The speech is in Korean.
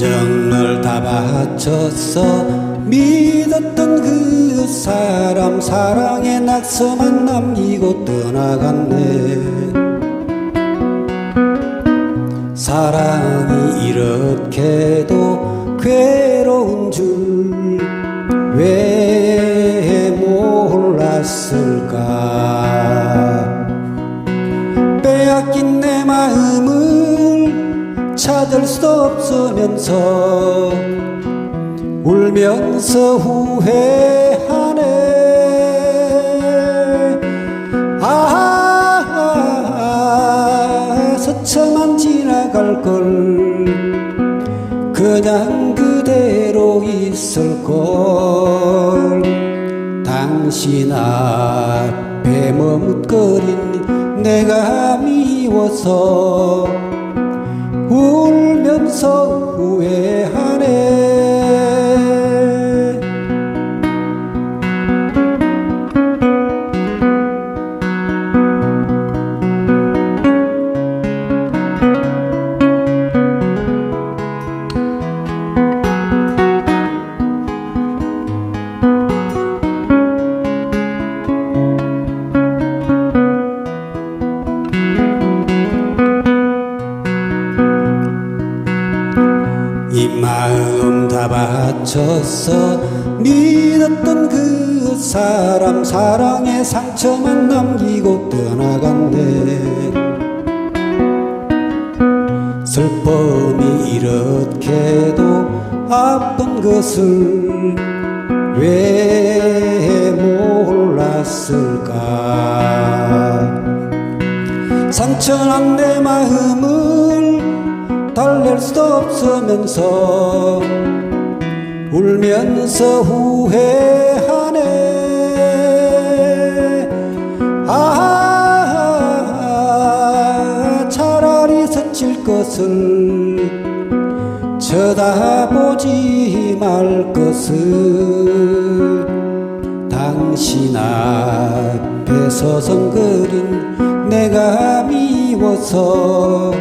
정말 다 바쳤어. 믿었던 그 사람 사랑의 낙서만 남기고 떠나갔네. 사랑이 이렇게도 괴로운 줄 왜 몰랐을까? 찾을 수 없으면서 울면서 후회하네. 아 서쳐만 지나갈 걸 그냥 그대로 있을 걸 당신 앞에 머뭇거린 내가 미워서 울면서 후회하 이 마음 다 바쳤어. 믿었던 그 사람 사랑의 상처만 남기고 떠나갔네 슬픔이 이렇게도 아픈 것을 왜 몰랐을까? 상처난 내 마음을 달랠 수 없으면서 울면서 후회하네. 아 차라리 스칠 것을 쳐다보지 말 것을 당신 앞에 서성거린 내가 미워서